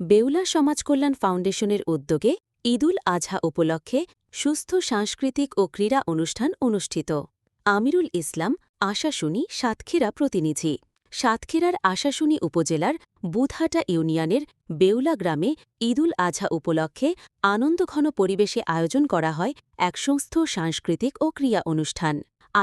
বেউলা সমাজ কল্যাণ ফাউন্ডেশনের উদ্যোগে ঈদুল আজহা উপলক্ষে সুস্থ সাংস্কৃতিক ও ক্রীড়া অনুষ্ঠান অনুষ্ঠিত। আমিরুল ইসলাম, আশাশুনি, সাতক্ষীরা প্রতিনিধি। সাতক্ষীরার আশাশুনি উপজেলার বুধহাটা ইউনিয়নের বেউলা গ্রামে ঈদুল আজহা উপলক্ষে আনন্দঘন পরিবেশে আয়োজন করা হয় এক সুস্থ সাংস্কৃতিক ও ক্রিয়া অনুষ্ঠান।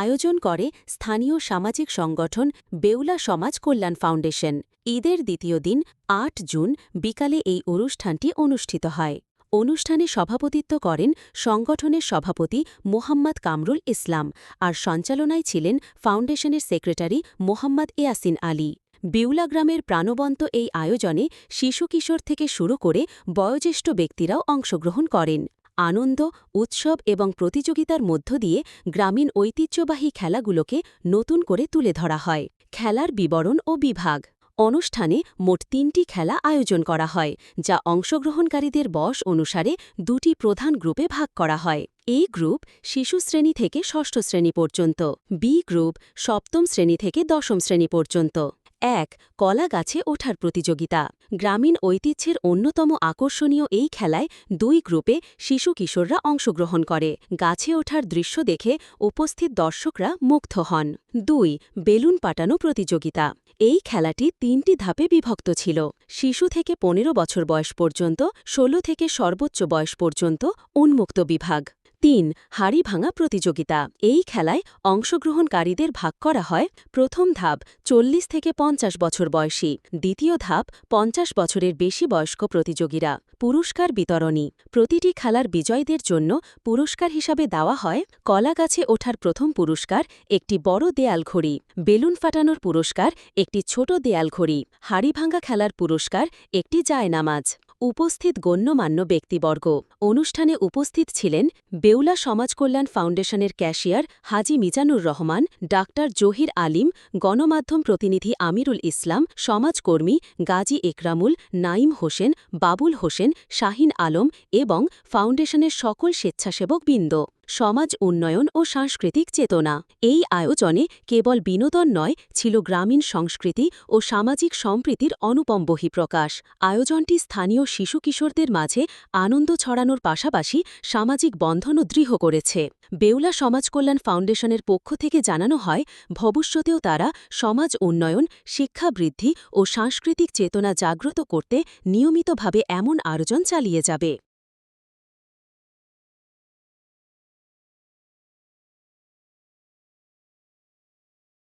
আয়োজন করে স্থানীয় সামাজিক সংগঠন বেউলা সমাজ কল্যাণ ফাউন্ডেশন। ঈদের দ্বিতীয় দিন, আট জুন, বিকালে এই অনুষ্ঠানটি অনুষ্ঠিত হয়। অনুষ্ঠানে সভাপতিত্ব করেন সংগঠনের সভাপতি মোহাম্মদ কামরুল ইসলাম আর সঞ্চালনায় ছিলেন ফাউন্ডেশনের সেক্রেটারি মোহাম্মদ ইয়াসিন আলী। বিউলা গ্রামের প্রাণবন্ত এই আয়োজনে শিশু কিশোর থেকে শুরু করে বয়োজ্যেষ্ঠ ব্যক্তিরাও অংশগ্রহণ করেন। আনন্দ, উৎসব এবং প্রতিযোগিতার মধ্য দিয়ে গ্রামীণ ঐতিহ্যবাহী খেলাগুলোকে নতুন করে তুলে ধরা হয়। খেলার বিবরণ ও বিভাগ। অনুষ্ঠানে মোট তিনটি খেলা আয়োজন করা হয়, যা অংশগ্রহণকারীদের বয়স অনুসারে দুটি প্রধান গ্রুপে ভাগ করা হয়। এই গ্রুপ শিশু শ্রেণি থেকে ষষ্ঠ শ্রেণি পর্যন্ত, বি গ্রুপ সপ্তম শ্রেণি থেকে দশম শ্রেণি পর্যন্ত। এক কলা গাছে ওঠার প্রতিযোগিতা। গ্রামীণ ঐতিহ্যের অন্যতম আকর্ষণীয় এই খেলায় দুই গ্রুপে শিশু কিশোররা অংশগ্রহণ করে। গাছে ওঠার দৃশ্য দেখে উপস্থিত দর্শকরা মুগ্ধ হন। দুই বেলুন পাটানো প্রতিযোগিতা। এই খেলাটি তিনটি ধাপে বিভক্ত ছিল। শিশু থেকে পনেরো বছর বয়স পর্যন্ত ১৬ থেকে সর্বোচ্চ বয়স পর্যন্ত উন্মুক্ত বিভাগ। তিন হাড়ি ভাঙা প্রতিযোগিতা। এই খেলায় অংশগ্রহণকারীদের ভাগ করা হয় প্রথম ধাপ চল্লিশ থেকে পঞ্চাশ বছর বয়সী, দ্বিতীয় ধাপ পঞ্চাশ বছরের বেশি বয়স্ক প্রতিযোগীরা। পুরস্কার বিতরণী। প্রতিটি খেলার বিজয়ীদের জন্য পুরস্কার হিসাবে দেওয়া হয় কলা গাছে ওঠার প্রথম পুরস্কার, একটি বড় দেয়াল ঘড়ি, বেলুন ফাটানোর পুরস্কার, একটি ছোট দেয়াল ঘড়ি হাড়িভাঙ্গা খেলার পুরস্কার, একটি জায়নামাজ। উপস্থিত গণ্যমান্য ব্যক্তিবর্গ। অনুষ্ঠানে উপস্থিত ছিলেন বেউলা সমাজকল্যাণ ফাউন্ডেশনের ক্যাশিয়ার হাজি মিজানুর রহমান, ডাক্তার জহির আলিম, গণমাধ্যম প্রতিনিধি আমিরুল ইসলাম, সমাজকর্মী গাজী একরামুল নাইম হোসেন, বাবুল হোসেন, শাহিন আলম এবং ফাউন্ডেশনের সকল স্বেচ্ছাসেবক বৃন্দ সমাজ উন্নয়ন ও সাংস্কৃতিক চেতনা। এই আয়োজনে কেবল বিনোদন নয়, ছিল গ্রামীণ সংস্কৃতি ও সামাজিক সম্প্রীতির অনুপম বহিঃপ্রকাশ। আয়োজনটি স্থানীয় শিশু কিশোরদের মাঝে আনন্দ ছড়ানোর পাশাপাশি সামাজিক বন্ধনও দৃঢ় করেছে। বেউলা সমাজ কল্যাণ ফাউন্ডেশনের পক্ষ থেকে জানানো হয়, ভবিষ্যতেও তারা সমাজ উন্নয়ন, শিক্ষা বৃদ্ধি ও সাংস্কৃতিক চেতনা জাগ্রত করতে নিয়মিতভাবে এমন আয়োজন চালিয়ে যাবে।